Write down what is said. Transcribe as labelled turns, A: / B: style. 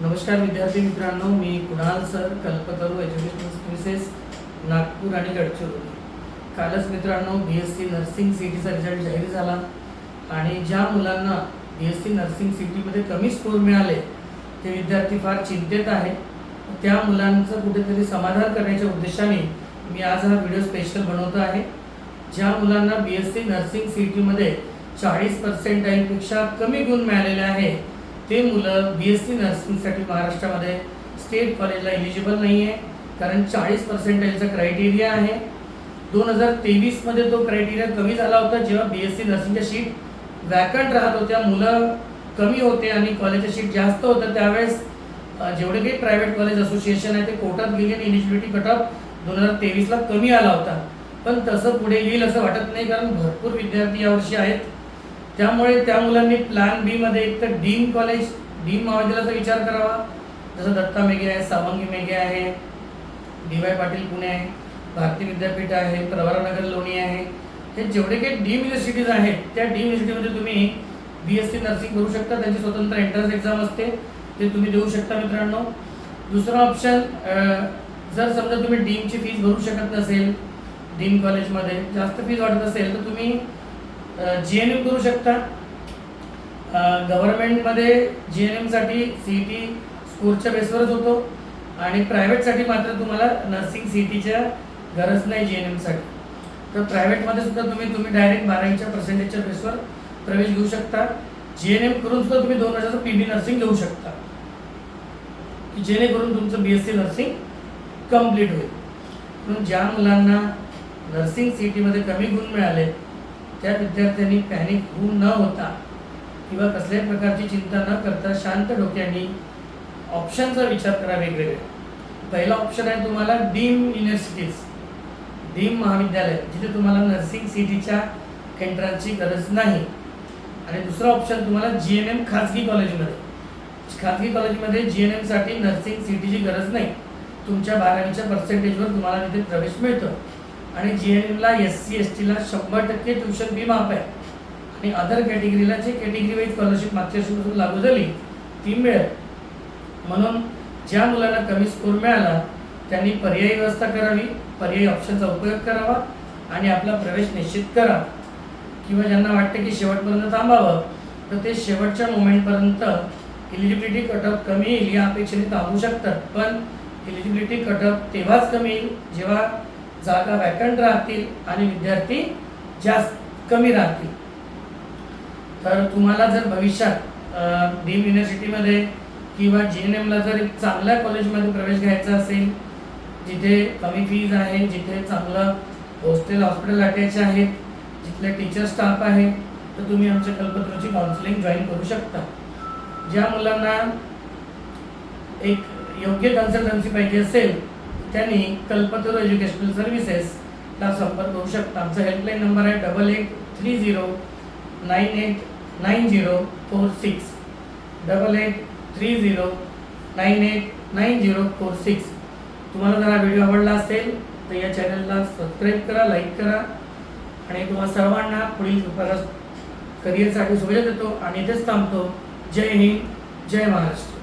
A: नमस्कार विद्यार्थी मित्रांनो मी Kunal sir Kalpataru education services Nagpur आणि गडचिरोली. कालच मित्रांनो B S C nursing C टीचा रिझल्ट जाहीर झाला आणि ज्या मुलांना B S C nursing C टीमध्ये कमी स्कोर मिळाले ते विद्यार्थी फार चिंतेत आहे त्या मुलांचं कुठेतरी समाधान करण्याच्या उद्देशाने मी आज हा व्हिडिओ स्पेशल बनवतो आहे. ज्या मुलांना B S C nursing C टीमध्ये चाळीस पर्सेंटाईलपेक्षा कमी गुण मिळालेले आहे ते मुलं बी एस सी नर्सिंगसाठी महाराष्ट्रामध्ये स्टेट कॉलेजला एलिजिबल नाही आहे कारण चाळीस पर्सेंटाईलचा क्रायटेरिया आहे. दोन हजार तेवीसमध्ये तो क्रायटेरिया कमी झाला होता जेव्हा बी एस सी नर्सिंगच्या शीट वॅकंट राहत होत्या मुलं कमी होते आणि कॉलेजच्या शीट जास्त होतं त्यावेळेस जेवढे काही प्रायव्हेट कॉलेज असोसिएशन आहे ते कोर्टात गेले आणि एलिजिबिलिटी कट ऑफ दोन हजार तेवीसला कमी आला होता. पण तसं पुढे येईल असं वाटत नाही कारण भरपूर विद्यार्थी यावर्षी आहेत. त्यामुळे त्या मुलांनी प्लॅन बीमध्ये एक तर डीम कॉलेज डीम महाविद्यालयाचा विचार करावा. जसं दत्ता मेघे आहे सावंगी मेघे आहे डी वाय पाटील पुणे आहे भारती विद्यापीठ आहे प्रवरानगर लोणी आहे. हे जेवढे काही डीम युनिव्हर्सिटीज आहेत त्या डीम युनिव्हर्सिटीमध्ये तुम्ही बी एस सी नर्सिंग करू शकता. त्यांची स्वतंत्र एंट्रन्स एक्झाम असते. ते तुम्ही देऊ शकता मित्रांनो. दुसरा ऑप्शन जर समजा तुम्ही डीमची फीज भरू शकत नसेल डीम कॉलेजमध्ये जास्त फीज वाटत असेल तर तुम्ही जी एन एम करू शकता. गव्हर्नमेंटमध्ये जी एन एमसाठी सी टी स्कोरच्या बेसवरच होतो. आणि प्रायव्हेटसाठी मात्र तुम्हाला नर्सिंग सी टीच्या गरज नाही जी एन एमसाठी तर प्रायव्हेटमध्ये सुद्धा तुम्ही तुम्ही डायरेक्ट बारावीच्या पर्सेंटेजच्या बेसवर प्रवेश घेऊ शकता. जी एन एम करून सुद्धा तुम्ही दोन वर्षाचं पी बी नर्सिंग घेऊ शकता. की जेणेकरून तुमचं B S C nursing complete होईल. म्हणून ज्या मुलांना नर्सिंग सी टीमध्ये कमी गुण मिळाले त्या विद्यार्थ्यांनी पॅनिक होऊ न होता किंवा कसल्याही प्रकारची चिंता न करता शांत डोक्याने ऑप्शनचा विचार करा वेगवेगळे. पहिला ऑप्शन आहे तुम्हाला डीम युनिव्हर्सिटीज डीम महाविद्यालय जिथे तुम्हाला नर्सिंग सिटीच्या एंट्रन्सची गरज नाही. आणि दुसरा ऑप्शन तुम्हाला जी एन एम खाजगी कॉलेजमध्ये खाजगी कॉलेजमध्ये जी एन एमसाठी नर्सिंग सिटीची गरज नाही. तुमच्या बारावीच्या पर्सेंटेजवर तुम्हाला तिथे प्रवेश मिळतो. आणि जी एन एमला एस सी एस टीला शंभर टक्के ट्युशन फी माफ आहे. आणि अदर कॅटेगरीला जे कॅटेगरी वाईज स्कॉलरशिप मागच्या वर्षीपासून लागू झाली ती मिळेल. म्हणून ज्या मुलांना कमी स्कोर मिळाला त्यांनी पर्यायी व्यवस्था करावी पर्यायी ऑप्शनचा उपयोग करावा आणि आपला प्रवेश निश्चित करावा. किंवा ज्यांना वाटतं की शेवटपर्यंत थांबावं तर ते शेवटच्या मोमेंटपर्यंत एलिजिबिलिटी कटअप कमी येईल या अपेक्षेने थांबू शकतात. पण एलिजिबिलिटी कटअप तेव्हाच कमी येईल जेव्हा जागा वॅकंट राहतील आणि विद्यार्थी जास्त कमी राहतील. तर तुम्हाला जर भविष्यात डीम युनिव्हर्सिटीमध्ये किंवा जी एन एमला जर एक चांगल्या कॉलेजमध्ये प्रवेश घ्यायचा असेल जिथे कमी फीज आहे जिथे चांगलं हॉस्टेल हॉस्पिटल अटॅच आहेत जिथले टीचर स्टाफ आहे तर तुम्ही आमच्या कल्पतरूची काउन्सिलिंग जॉईन करू शकता. ज्या मुलांना एक योग्य कन्सल्टन्सी पाहिजे असेल त्यांनी कल्पतरू एज्युकेशनल सर्व्हिसेसला संपर्क करू शकता. आमचा हेल्पलाईन नंबर आहे double eight three zero nine eight nine zero four six double eight three zero nine eight nine zero four six तुम्हाला जर हा व्हिडिओ आवडला असेल तर या चॅनलला सबस्क्राईब करा लाईक करा. आणि तुम्हाला सर्वांना पुढील करिअरसाठी शुभेच्छा देतो. आणि इथेच थांबतो. जय हिंद जय महाराष्ट्र.